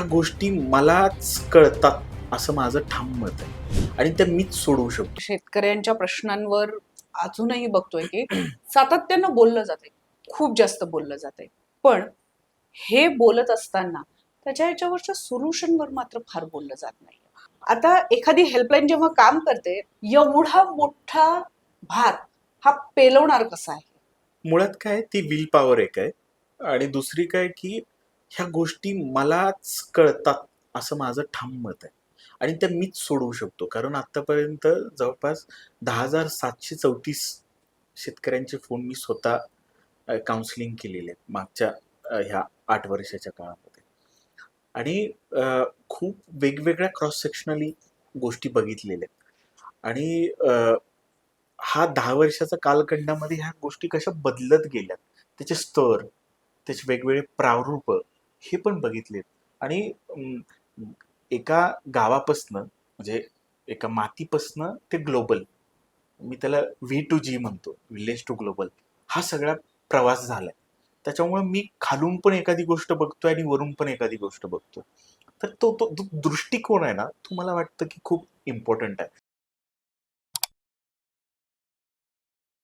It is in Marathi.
ह्या गोष्टी मलाच कळतात असं माझं ठाम मत आहे. आणि त्या मीच सोडवू शकतो. शेतकऱ्यांच्या प्रश्नांवर अजूनही बघतोय की सातत्यानं बोललं जाते खूप जास्त बोललं जाते पण हे बोलत असताना त्याच्या ह्याच्यावरच्या सोल्युशनवर मात्र फार बोललं जात नाही आता एखादी हेल्पलाईन जेव्हा काम करते एवढा मोठा भार हा पेलवणार कसा आहे? मुळात काय ती विल पॉवर एक आहे. आणि दुसरी काय की ह्या गोष्टी मलाच कळतात असं माझं ठाम मत आहे. आणि त्या मीच सोडवू शकतो. कारण आत्तापर्यंत जवळपास दहा हजार सातशे चौतीस शेतकऱ्यांचे फोन मी स्वतः काउन्सिलिंग केलेले आहेत मागच्या ह्या आठ वर्षाच्या काळामध्ये. आणि खूप वेगवेगळ्या क्रॉस सेक्शनली गोष्टी बघितलेल्या आहेत. आणि हा दहा वर्षाचा कालखंडामध्ये ह्या गोष्टी कशा बदलत गेल्यात त्याचे स्तर त्याचे वेगवेगळे प्रारूप हे पण बघितलेत. आणि एका गावापासनं म्हणजे एका मातीपासनं ते ग्लोबल मी त्याला व्ही टू जी म्हणतो विलेज टू ग्लोबल हा सगळा प्रवास झालाय. त्याच्यामुळे मी खालून पण एखादी गोष्ट बघतोय आणि वरून पण एखादी गोष्ट बघतो तर तो तो दृष्टिकोन आहे ना तो मला वाटतं की खूप इम्पॉर्टंट आहे.